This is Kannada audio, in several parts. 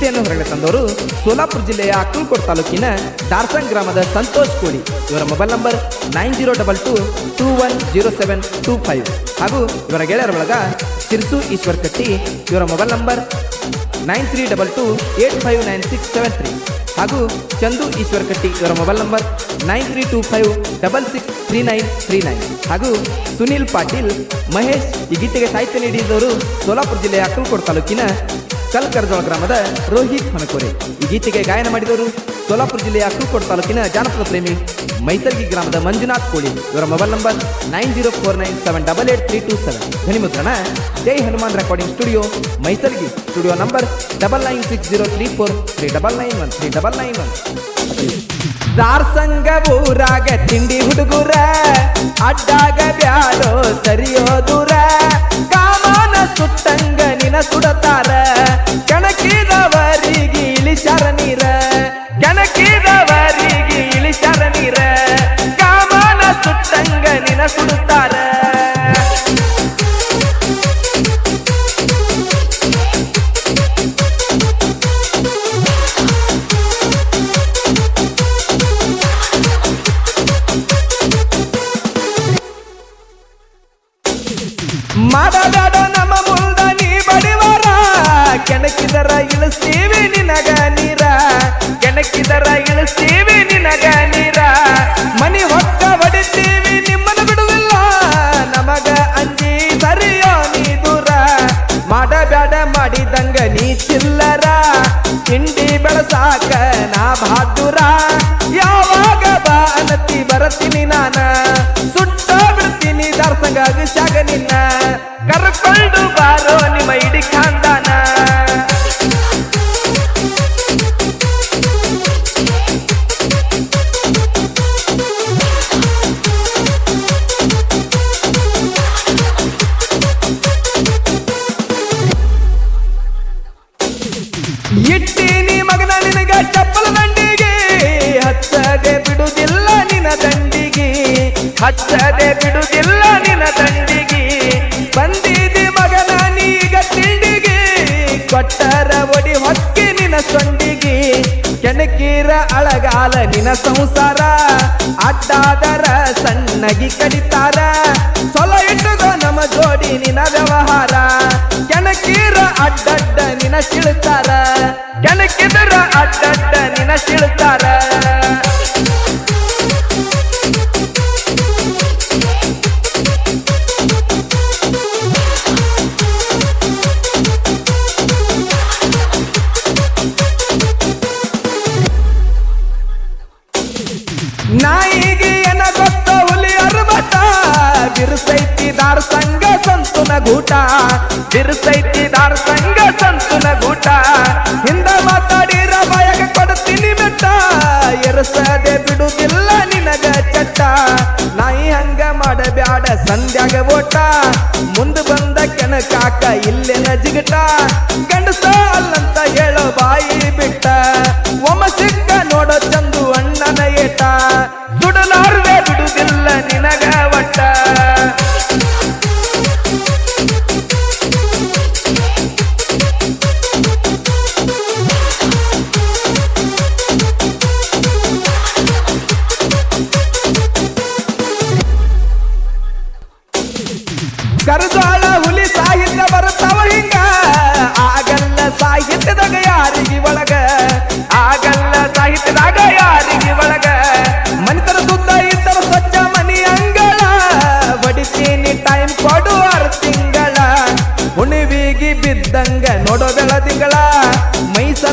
ಗೀತೆಯನ್ನು ಹೊರಗಡೆ ತಂದವರು ಸೋಲಾಪುರ ಜಿಲ್ಲೆಯ ಅಕ್ಕಲ್ಕೋಟ್ ತಾಲೂಕಿನ ದಾರ್ಸಂಗ್ ಗ್ರಾಮದ ಸಂತೋಷ್ ಕೋಳಿ ಇವರ mobile number nine zero double two two one zero seven two five. ಹಾಗೂ ಇವರ ಗೆಳೆಯರ ಒಳಗ ಸಿರ್ಸು ಈಶ್ವರ್ ಕಟ್ಟಿ, ಇವರ mobile number nine three double two eight five nine six seven three. ಹಾಗೂ ಚಂದು ಈಶ್ವರ್ ಕಟ್ಟಿ, ಇವರ mobile number nine three two five double six three nine three nine. ಹಾಗೂ ಸುನೀಲ್ ಪಾಟೀಲ್, ಮಹೇಶ್ ಈ ಗೀತೆಗೆ ಸಾಹಿತ್ಯ ನೀಡಿದವರು ಸೋಲಾಪುರ ಜಿಲ್ಲೆಯ ಅಕ್ಕಲ್ಕೋಟ್ ತಾಲೂಕಿನ ಕಲ್ಕರ್ಜೋಳ ಗ್ರಾಮದ ರೋಹಿತ್ ಹನಕೋರೆ ಈ ಗೀತೆಗೆ ಗಾಯನ ಮಾಡಿದವರು ಸೋಲಾಪುರ ಜಿಲ್ಲೆಯ ಅಕ್ಕಲಕೋಟ್ ತಾಲೂಕಿನ ಜಾನಪದ ಪ್ರೇಮಿ ಮೈಸರ್ಗಿ ಗ್ರಾಮದ ಮಂಜುನಾಥ್ ಕೋಳಿ. ಇವರ mobile number nine zero four nine seven double eight three two seven. ಧ್ವನಿಮುದ್ರಣ Jai Hanuman recording studio Maisargi studio number double nine six zero three four three double nine one three double nine one. ದಾರ್ಸಂಗ ಊರಾಗ ತಿಂಡಿ ಹುಡುಗುರ, ಅಡ್ಡಾಗ ಬ್ಯಾಡೋ ಸರಿಯೋ ದೂರ ಕಾಮನ ಸುಟ್ಟಂಗ ನಿನ ಸುಡತಾರ. ಕೆಣಕಿದವರಿಗೆ ಇಳಿಸಾರ ನೀರ. ಕೆಣಕಿದವರಿಗೆ ಇಳಿಸಾರ ನೀರ. ಕಾಮನ ಸುಟ್ಟಂಗ ನಿನ ಸುಡುತ್ತಾರ. ಕೆಣಕಿದರ ಇಳಿಸ್ತೀವಿ ನಿನಗ ನೀರ. ಕೆಣಕಿದರ ಇಳಿಸ್ತೀವಿ ನಿನಗ ನೀರ. ಮನಿ ಹೊಕ್ಕ ಹೊಡಿತೀವಿ ನಿಮ್ಮನ್ನು ಬಿಡುವಿಲ್ಲ. ನಮಗ ಅಂಜಿ ಸರಿಯೋ ನೀ ದೂರ. ಮಾಡಬೇಡ ಮಾಡಿದಂಗ ನೀ ಚಿಲ್ಲರ. ತಿಂಡಿ ಬೆಳಸಾಕ ನಾ ಬಹಾದುರ ಯಾವಾಗ ಬಾ ಅನತಿ ಬರತೀನಿ ನಾನ. ಸುಟ್ಟ ಬಿಡ್ತೀನಿ ದಾರ್ಸಂಗ ಶಾಗ ನಿನ್ನ ಹಚ್ಚದೆ ಬಿಡುದಿಲ್ಲ ನಿನ್ನ ತಂಡಿಗೆ. ಬಂದಿದಿ ಮಗನ ನೀಗ ತಿಂಡಿಗೆ. ಕೊಟ್ಟರ ಒಡಿ ಹೊಕ್ಕಿ ನಿನ್ನ ಸೊಂಡಿಗೆ. ಕೆಣಕೀರ ಅಳಗಾಲ ನಿನ್ನ ಸಂಸಾರ. ಅಡ್ಡಾದರ ಸಣ್ಣಗಿ ಕಡಿತಾರ. ಸೊಲ ಇಟ್ಟುಗೋ ನಮ್ಮ ಜೋಡಿ ನಿನ್ನ ವ್ಯವಹಾರ. ಕೆಣಕೀರ ಅಡ್ಡಡ್ಡ ನಿನ ಸಿಳ್ತಾರ ಕೆಣಕಿದರ ಅಡ್ಡಡ್ಡ ನಿನ ಸಿಳ್ತಾರ ಗೂಟ ಬಿರುಸೈತಿ ದಾರ್ ಸಂಗ ಸಂತುನ ಗೂಟ ಹಿಂದ ಮಾತಾಡಿರ ಬಾಯಕ ಕೊಡ್ತೀನಿ ಬೆಟ್ಟ ಎರಸದೆ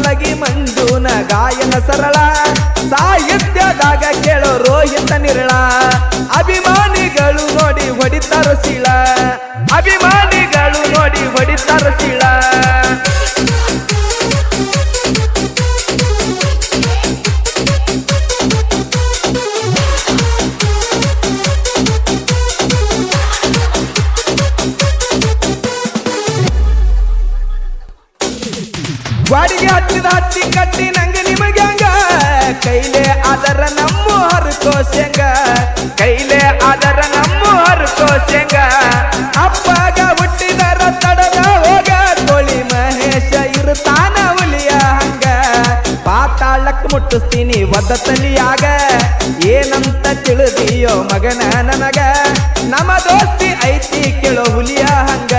ಮೈಸಲಗಿ ಮಂಜುನ ಗಾಯನ ಸರಳ. ಸಾಹಿತ್ಯದಾಗ ಕೇಳೋ ರೋಹಿತ ನಿರಳ. ಅಭಿಮಾನಿಗಳು ನೋಡಿ ಹೊಡಿತಾರ ಶೀಳ. ಅಭಿಮಾನಿಗಳು ನೋಡಿ ಹೊಡಿತಾರ ಶಿಳ. ಗಾಡಿಗೆ ಹತ್ತಿದ ಹತ್ತಿ ಕಟ್ಟಿ ನಂಗೆ ನಿಮಗೆ ಹಂಗ. ಕೈಲೆ ಅದರ ನಮ್ಮ ಹರ್ಕೋಶಂಗ ಕೈಲೆ ಅದರ ನಮ್ಮ ಹರ್ಕೋಶಂಗ ಅಪ್ಪಾಗ ಹುಟ್ಟಿದರ ತಡದ ಹೋಗ. ಕೋಳಿ ಮಹೇಶ ಇರುತ್ತಾನ ಹುಲಿಯ ಹಂಗ. ಮುಟ್ಟಿಸ್ತೀನಿ ಒದ್ದ ತಲಿಯಾಗ. ಏನಂತ ತಿಳಿದಿಯೋ ಮಗನ ನನಗ. ನಮ್ಮ ದೋಸ್ತಿ ಐತಿ ಕೇಳೋ ಹುಲಿಯ ಹಂಗ.